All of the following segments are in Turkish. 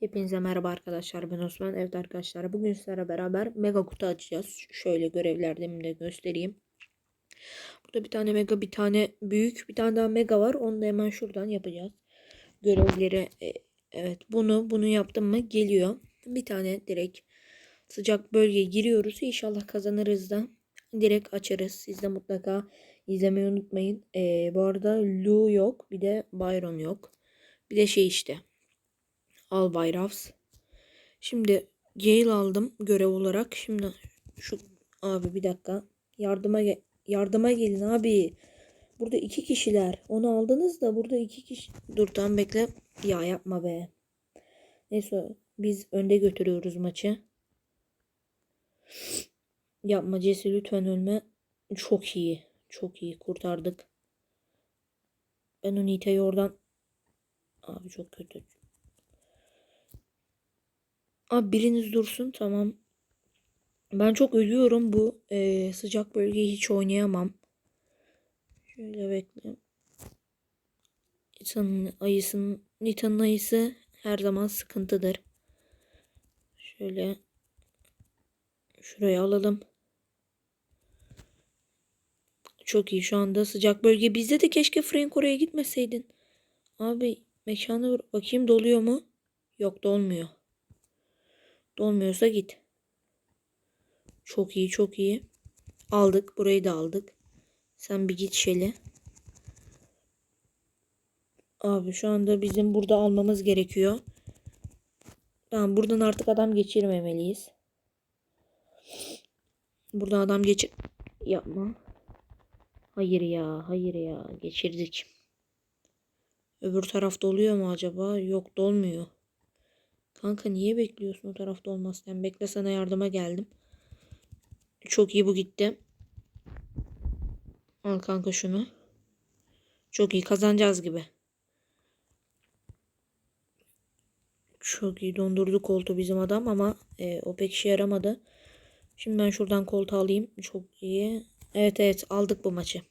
Hepinize merhaba arkadaşlar ben Osman. Evet arkadaşlar bugün sizlerle beraber mega kutu açacağız. Şöyle görevlerden de göstereyim. Burada bir tane mega bir tane büyük bir tane daha mega var. Onu da hemen şuradan yapacağız. Görevleri e, evet bunu bunu yaptım mı geliyor. Bir tane direkt sıcak bölgeye giriyoruz. İnşallah kazanırız da direkt açarız. Siz de mutlaka izlemeyi unutmayın. E, bu arada Lu yok bir de Byron yok. Bir de şey işte. Al Bayravs. Şimdi Gale aldım görev olarak. Şimdi şu abi bir dakika. Yardıma ge- yardıma gelin abi. Burada iki kişiler. Onu aldınız da burada iki kişi. Dur tamam bekle. Ya yapma be. Neyse biz önde götürüyoruz maçı. Yapma Jesse lütfen ölme. Çok iyi. Çok iyi kurtardık. Ben o Nita'yı oradan Abi çok kötü. Abi biriniz dursun tamam. Ben çok ölüyorum bu eee, sıcak bölgeyi hiç oynayamam. Şöyle bekle. Nitan'ın ayısının Nitan'ın ayısı her zaman sıkıntıdır. Şöyle şuraya alalım. Çok iyi şu anda sıcak bölge. Bizde de keşke Frank oraya gitmeseydin. Abi mekanı bakayım doluyor mu? Yok dolmuyor. Dolmuyorsa git. Çok iyi çok iyi. Aldık. Burayı da aldık. Sen bir git Şeli. Abi şu anda bizim burada almamız gerekiyor. Tamam buradan artık adam geçirmemeliyiz. Buradan adam geçir... Yapma. Hayır ya hayır ya geçirdik. Öbür tarafta oluyor mu acaba? Yok dolmuyor. Kanka niye bekliyorsun o tarafta olmazken? Bekle sana yardıma geldim. Çok iyi bu gitti. Al kanka şunu. Çok iyi kazanacağız gibi. Çok iyi dondurdu koltuğu bizim adam ama e, o pek işe yaramadı. Şimdi ben şuradan koltuğu alayım. Çok iyi. Evet evet aldık bu maçı.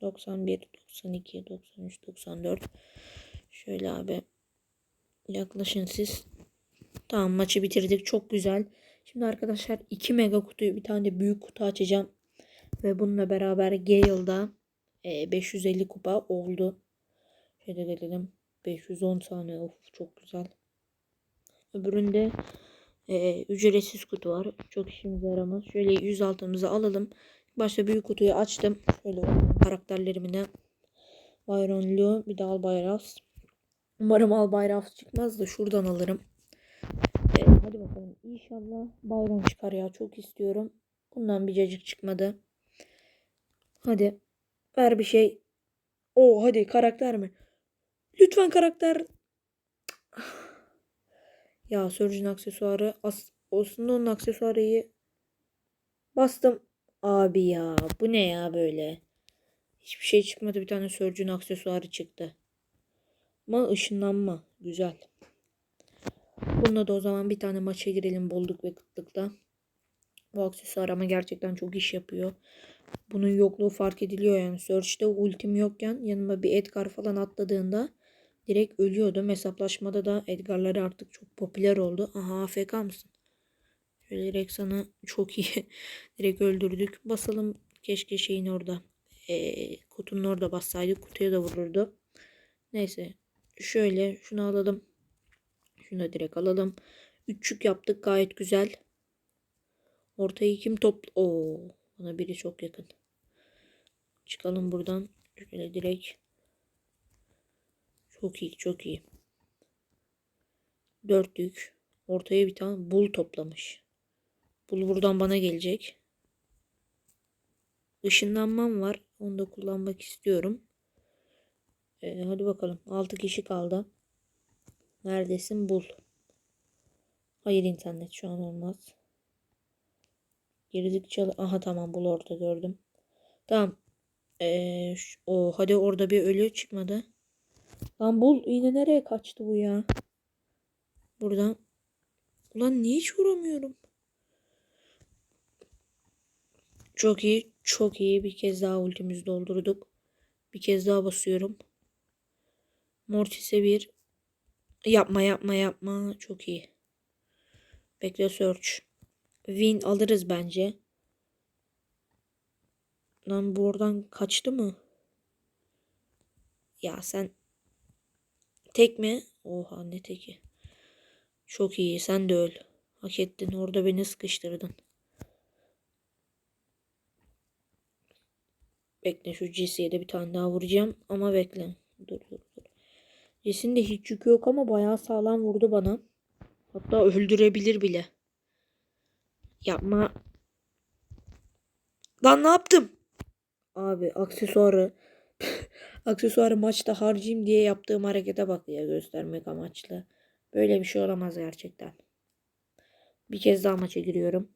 91, 92, 93, 94. Şöyle abi. Yaklaşın siz. Tamam maçı bitirdik. Çok güzel. Şimdi arkadaşlar 2 mega kutuyu bir tane de büyük kutu açacağım. Ve bununla beraber Gale'da e, 550 kupa oldu. Şöyle gelelim. 510 tane. Of çok güzel. Öbüründe e, ücretsiz kutu var. Çok işimize yaramaz. Şöyle 100 altımızı alalım. Başta büyük kutuyu açtım. Şöyle karakterlerimine Byron Lu bir de Albayraz. Umarım Albayraz çıkmaz da şuradan alırım. Ee, hadi bakalım. İnşallah Byron çıkar ya. Çok istiyorum. Bundan bir cacık çıkmadı. Hadi. Ver bir şey. Oo hadi karakter mi? Lütfen karakter. Ya Surgeon aksesuarı. As aslında onun aksesuarı iyi. Bastım. Abi ya bu ne ya böyle? Hiçbir şey çıkmadı. Bir tane Surgeon aksesuarı çıktı. Ama ışınlanma. Güzel. Bununla da o zaman bir tane maça girelim bolluk ve kıtlıkta. Bu aksesuar ama gerçekten çok iş yapıyor. Bunun yokluğu fark ediliyor yani. Search'te ultim yokken yanıma bir Edgar falan atladığında direkt ölüyordum. Hesaplaşmada da Edgar'ları artık çok popüler oldu. Aha AFK mısın? Şöyle direkt sana çok iyi direkt öldürdük. Basalım keşke şeyin orada. Ee, kutunun orada bassaydık kutuya da vururdu. Neyse şöyle şunu alalım. Şunu da direkt alalım. Üçlük yaptık gayet güzel. Ortayı kim top... Oo, bana biri çok yakın. Çıkalım buradan. Şöyle direkt. Çok iyi çok iyi. Dörtlük. Ortaya bir tane bul toplamış. Bul buradan bana gelecek. Işınlanmam var. Onu da kullanmak istiyorum. Ee, hadi bakalım. 6 kişi kaldı. Neredesin? Bul. Hayır internet şu an olmaz. Girdik çal. Aha tamam bul orada gördüm. Tamam. Ee, o hadi orada bir ölü çıkmadı. Lan bul yine nereye kaçtı bu ya? Buradan. Ulan niye hiç vuramıyorum? Çok iyi. Çok iyi. Bir kez daha ultimizi doldurduk. Bir kez daha basıyorum. Mortis'e bir. Yapma yapma yapma. Çok iyi. Bekle search. Win alırız bence. Lan bu oradan kaçtı mı? Ya sen tek mi? Oha ne teki. Çok iyi sen de öl. Hak ettin orada beni sıkıştırdın. Bekle şu Jesse'ye de bir tane daha vuracağım ama bekle. Dur dur Jesse'nin de hiç yükü yok ama bayağı sağlam vurdu bana. Hatta öldürebilir bile. Yapma. Lan ne yaptım? Abi aksesuarı aksesuarı maçta harcayayım diye yaptığım harekete bak ya göstermek amaçlı. Böyle bir şey olamaz gerçekten. Bir kez daha maça giriyorum.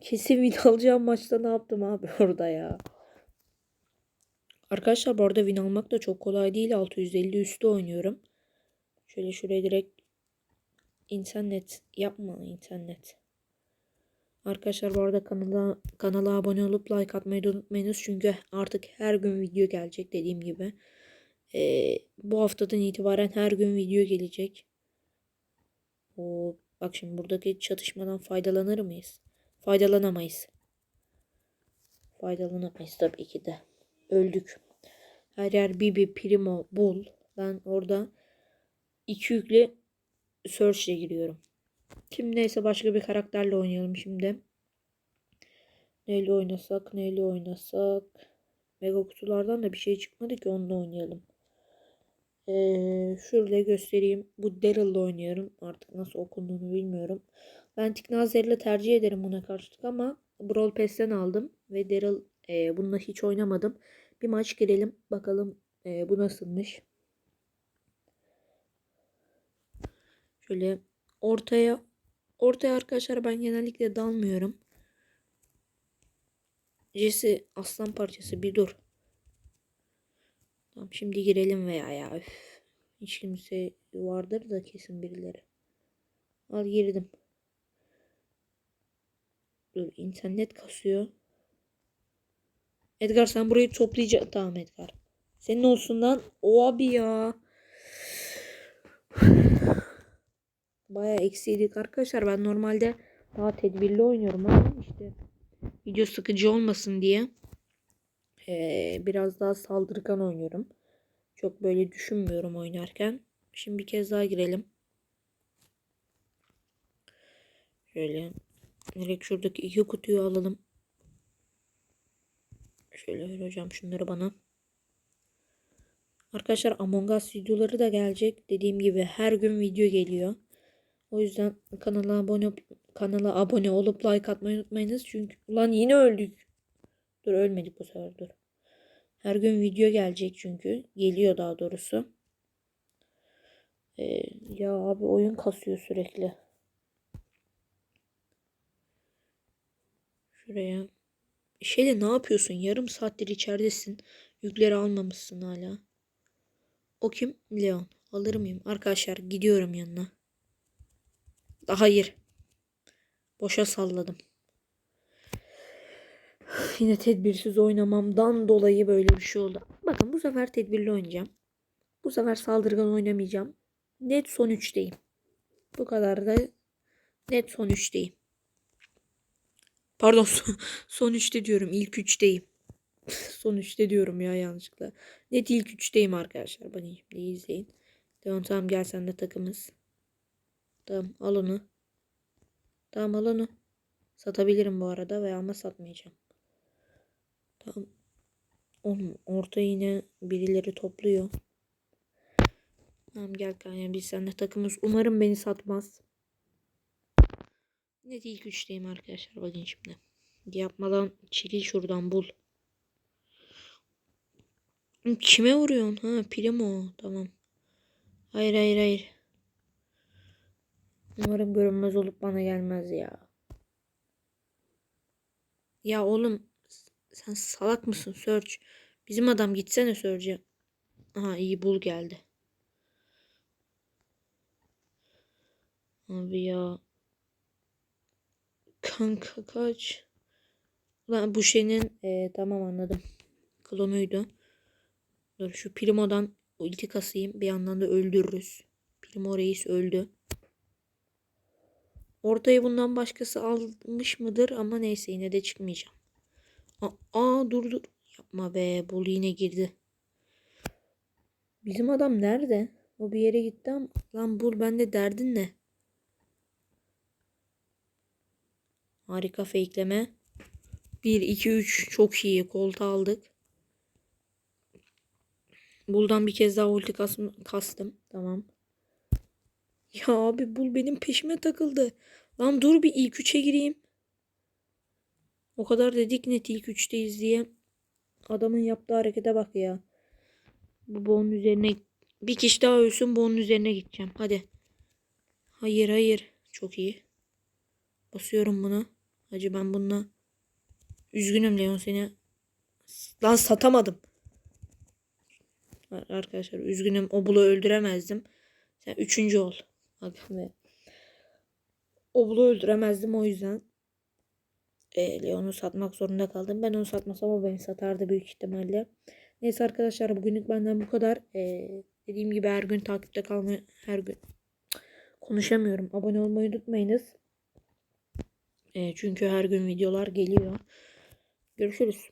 Kesin win alacağım maçta ne yaptım abi orada ya. Arkadaşlar bu arada win almak da çok kolay değil. 650 üstü oynuyorum. Şöyle şuraya direkt internet yapma internet. Arkadaşlar bu arada kanala kanala abone olup like atmayı unutmayınız. Çünkü artık her gün video gelecek dediğim gibi. Ee, bu haftadan itibaren her gün video gelecek. O bak şimdi buradaki çatışmadan faydalanır mıyız? Faydalanamayız. Faydalanamayız tabii ki de. Öldük. Her yer Bibi, Primo, Bull. Ben orada iki yüklü search ile giriyorum. Şimdi neyse başka bir karakterle oynayalım şimdi. Neyle oynasak, neyle oynasak. Mega kutulardan da bir şey çıkmadı ki onunla oynayalım. Ee, şöyle göstereyim. Bu Daryl'la oynuyorum. Artık nasıl okunduğunu bilmiyorum. Ben Tiknazer'le tercih ederim buna karşılık ama Brawl Pass'ten aldım. Ve Daryl e, bununla hiç oynamadım. Bir maç girelim. Bakalım e, bu nasılmış. Şöyle ortaya ortaya arkadaşlar ben genellikle dalmıyorum. Jesse aslan parçası bir dur. Tamam şimdi girelim veya ya. Üf. Hiç kimse vardır da kesin birileri. Al girdim. Dur internet kasıyor. Edgar sen burayı toplayacaksın. Tamam Edgar. Senin olsun lan. O abi ya. Baya eksiydik arkadaşlar. Ben normalde daha tedbirli oynuyorum ama işte video sıkıcı olmasın diye ee, biraz daha saldırgan oynuyorum. Çok böyle düşünmüyorum oynarken. Şimdi bir kez daha girelim. Şöyle direkt şuradaki iki kutuyu alalım. Şöyle hocam şunları bana. Arkadaşlar Among Us videoları da gelecek. Dediğim gibi her gün video geliyor. O yüzden kanala abone kanala abone olup like atmayı unutmayınız. Çünkü ulan yine öldük. Dur ölmedik bu sefer dur. Her gün video gelecek çünkü. Geliyor daha doğrusu. Ee, ya abi oyun kasıyor sürekli. Şuraya. Şeyle ne yapıyorsun? Yarım saattir içeridesin. Yükleri almamışsın hala. O kim? Leon. Alır mıyım? Arkadaşlar gidiyorum yanına. Hayır. Boşa salladım. Yine tedbirsiz oynamamdan dolayı böyle bir şey oldu. Bakın bu sefer tedbirli oynayacağım. Bu sefer saldırgan oynamayacağım. Net son 3'teyim. Bu kadar da net son 3'teyim. Pardon son, son 3'te diyorum. İlk 3'teyim. son 3'te diyorum ya yanlışlıkla. Net ilk 3'teyim arkadaşlar. Bakın şimdi izleyin. Tamam tamam gel sen de takımız. Tamam al onu. Tamam al onu. Satabilirim bu arada veya ama satmayacağım. Tamam. Oğlum orta yine birileri topluyor. Tamam gel Kanya biz seninle takımız. Umarım beni satmaz. Ne değil güçteyim arkadaşlar bakın şimdi. Yapmadan çekil şuradan bul. Kime vuruyorsun? Ha Primo. Tamam. Hayır hayır hayır. Umarım görünmez olup bana gelmez ya. Ya oğlum sen salak mısın Search? Bizim adam gitsene Search'e. Aha iyi bul geldi. Abi ya. Kanka kaç. Ulan bu şeyin e, tamam anladım. Klonuydu. Dur şu Primo'dan ulti kasayım. Bir yandan da öldürürüz. Primo Reis öldü. Ortayı bundan başkası almış mıdır ama neyse yine de çıkmayacağım. Aa, aa dur dur. Yapma be. Bul yine girdi. Bizim adam nerede? O bir yere gitti ama. Lan bul bende derdin ne? Harika fakeleme. 1, 2, 3 çok iyi. Kolta aldık. Buldan bir kez daha ulti kas- kastım. Tamam. Ya abi bul benim peşime takıldı. Lan dur bir ilk üçe gireyim. O kadar dedik net ilk üçteyiz diye. Adamın yaptığı harekete bak ya. Bu bonun üzerine bir kişi daha ölsün bonun üzerine gideceğim. Hadi. Hayır hayır. Çok iyi. Basıyorum bunu. Hacı ben bununla. Üzgünüm Leon seni. Lan satamadım. Ar- Arkadaşlar üzgünüm. O bulu öldüremezdim. Sen üçüncü ol. Bak ve o bulu öldüremezdim o yüzden. E, Leon'u satmak zorunda kaldım. Ben onu satmasam o beni satardı büyük ihtimalle. Neyse arkadaşlar bugünlük benden bu kadar. E, dediğim gibi her gün takipte kalmayı her gün konuşamıyorum. Abone olmayı unutmayınız. E, çünkü her gün videolar geliyor. Görüşürüz.